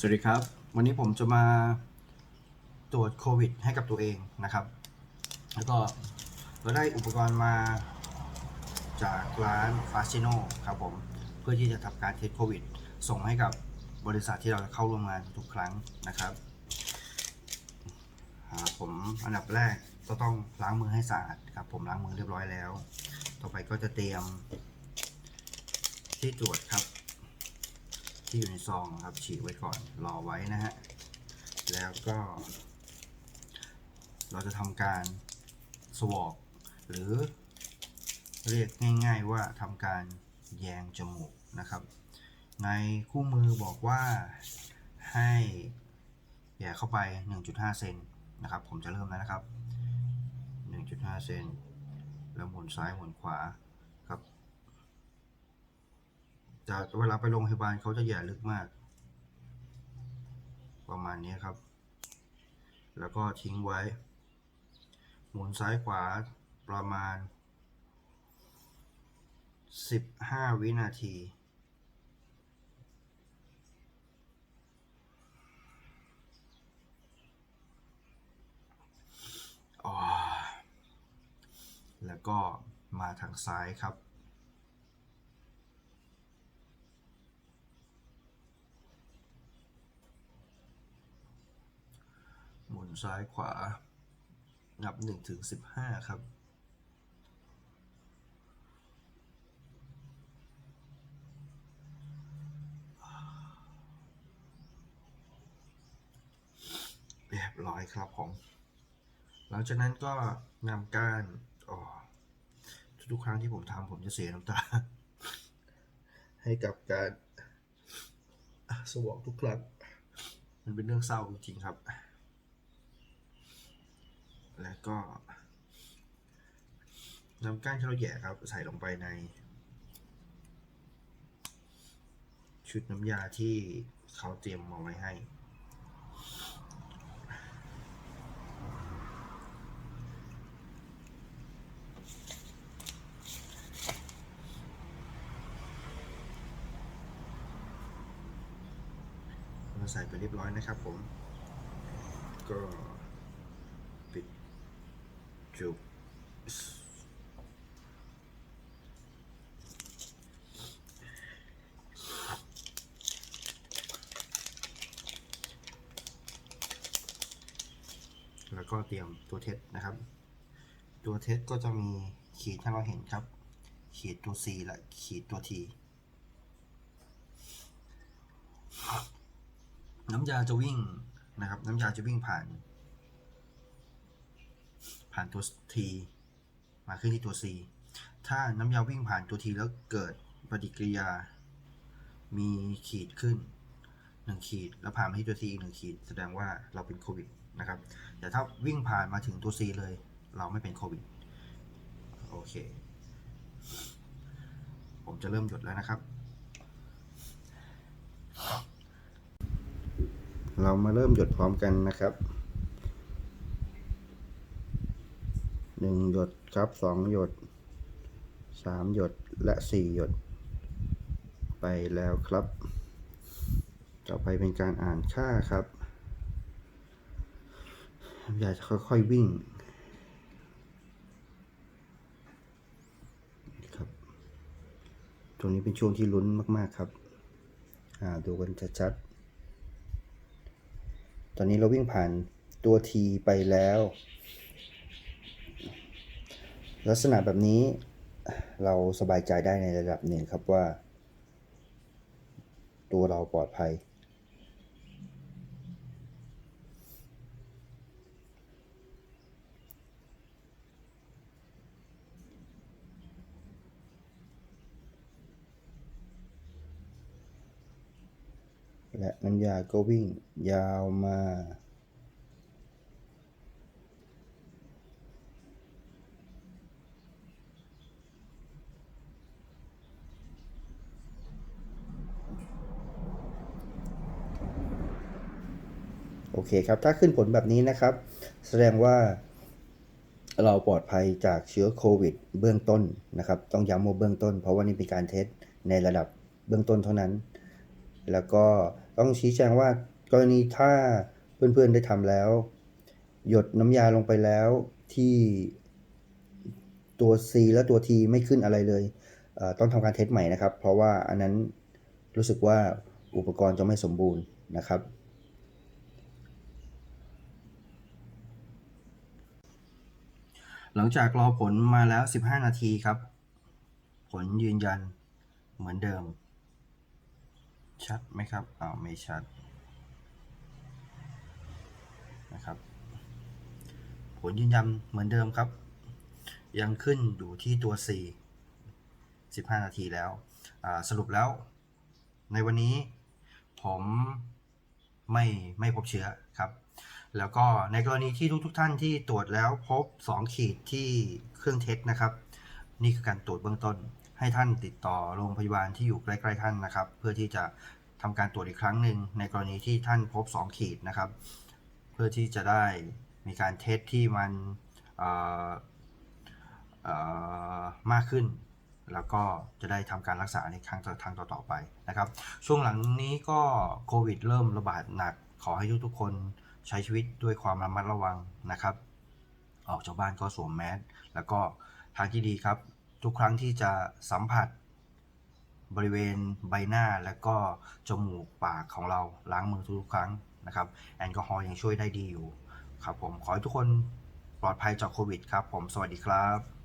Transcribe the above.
สวัสดีครับ วันนี้ผมจะมาตรวจโควิด ให้กับตัวเองนะครับ แล้วก็เราได้อุปกรณ์มาจากร้านฟาชิโนครับผม เพื่อที่จะทำการเทสโควิด ส่งให้กับบริษัทที่เราจะเข้าร่วมงานทุกครั้งนะครับผมอันดับแรกก็ต้องล้างมือให้สะอาดครับผมล้างมือเรียบร้อยแล้ว ต่อไปก็จะเตรียมที่ตรวจครับ ที่อยู่ในซองครับฉีกไว้ก่อนรอไว้นะฮะ แล้วก็ เราจะทำการสวอกหรือเรียกง่ายๆว่าทำการแยงจมูกนะครับ ในคู่มือบอกว่าให้แย่เข้าไป 1.5 เซนนะครับ ผมจะเริ่มแล้วนะครับ 1.5 เซน แล้วหมุนซ้ายหมุนขวา ครับแต่เวลาไปโรงพยาบาลเขาจะแย่ลึกมาก ประมาณนี้ครับ แล้วก็ทิ้งไว้ หมุนซ้ายขวาประมาณ 15 วินาทีอ๋อแล้วก็มาทางซ้ายครับ หมุนซ้ายขวา นับ1ถึง15 ครับเรียบร้อยครับผม หลังจากนั้นก็นำก้านอ๋อทุกๆครั้งที่ผมทำผมจะเสียน้ำตา ให้กับการสวอกทุกครั้งมันเป็นเรื่องเศร้าจริงๆครับ แล้วก็นำก้านที่เราแย่ครับ ใส่ลงไปใน ชุดน้ำยาที่เขาเตรียมมาไว้ให้ เราใส่ไปเรียบร้อยนะครับผมก็ จุกแล้วก็เตรียมตัวเทสนะครับ ตัวเทสก็จะมีขีดให้เราเห็นครับ ขีดตัว C และขีดตัว T น้ำยาจะวิ่งนะครับ น้ำยาจะวิ่งผ่าน ผ่านตัว T มาขึ้นที่ตัว C ถ้าน้ำยาวิ่งผ่านตัว T แล้วเกิดปฏิกิริยา มีขีดขึ้นหนึ่งขีดแล้วผ่านมาที่ตัว T อีกหนึ่งขีด แสดงว่าเราเป็นโควิดนะครับ แต่ถ้าวิ่งผ่านมาถึงตัว C เลย เราไม่เป็นโควิด โอเค ผมจะเริ่มหยดแล้วนะครับ เรามาเริ่มหยดพร้อมกันนะครับ หนึ่งหยดครับสองหยดสามหยดและสี่หยด ไปแล้วครับ ต่อไปเป็นการอ่านค่าครับอยากจะค่อยๆวิ่งครับตรงนี้เป็นช่วงที่ลุ้นมากๆครับอ่าดูกันชัดๆตอนนี้เราวิ่งผ่านตัว T ไปแล้ว ลักษณะแบบนี้เราสบายใจได้ในระดับหนึ่งครับว่า ตัวเราปลอดภัย และน้ำยาก็วิ่งยาวมา โอเคครับ ถ้าขึ้นผลแบบนี้นะครับ แสดงว่าเราปลอดภัยจากเชื้อโควิด เบื้องต้นนะครับ ต้องย้ำว่าเบื้องต้น เพราะว่านี่เป็นการเทสในระดับเบื้องต้นเท่านั้น แล้วก็ต้องชี้แจงว่ากรณีถ้าเพื่อนๆได้ทำแล้ว หยดน้ำยาลงไปแล้วที่ตัว C และตัว T ไม่ขึ้นอะไรเลยเต้องทำการเทสใหม่นะครับ เพราะว่าอันนั้นรู้สึกว่าอุปกรณ์จะไม่สมบูรณ์นะครับ หลังจากรอผลมาแล้ว 15 นาทีครับ ผลยืนยันเหมือนเดิม ชัดไหมครับอ้าวไม่ชัดนะครับ ผลยืนยันเหมือนเดิมครับ ยังขึ้นอยู่ที่ตัว C 15 นาทีแล้วสรุปแล้ว ในวันนี้ผมไม่ไม่พบเชื้อครับ แล้วก็ในกรณีที่ทุกทุกท่านที่ตรวจแล้วพบ 2 ขีดที่เครื่องเทสนะครับ นี่คือการตรวจเบื้องต้น ให้ท่านติดต่อโรงพยาบาลที่อยู่ใกล้ๆท่านนะครับ เพื่อที่จะทำการตรวจอีกครั้งหนึ่งในกรณีที่ท่านพบ 2 ขีดนะครับ เพื่อที่จะได้มีการเทสที่มันมากขึ้น แล้วก็จะได้ทำการรักษาในครั้งต่อทางต่อๆไปนะครับ ช่วงหลังนี้ก็โควิดเริ่มระบาดหนักขอให้ทุกๆคน ใช้ชีวิตด้วยความระมัดระวังนะครับ ออกจากบ้านก็สวมแมสแล้วก็ทางที่ดีครับ ทุกครั้งที่จะสัมผัส บริเวณใบหน้าและก็จมูกปากของเราล้างมือทุกๆครั้งนะครับ แอลกอฮอล์ยังช่วยได้ดีอยู่ครับผมขอให้ทุกคนปลอดภัยจากโควิดครับผมสวัสดีครับ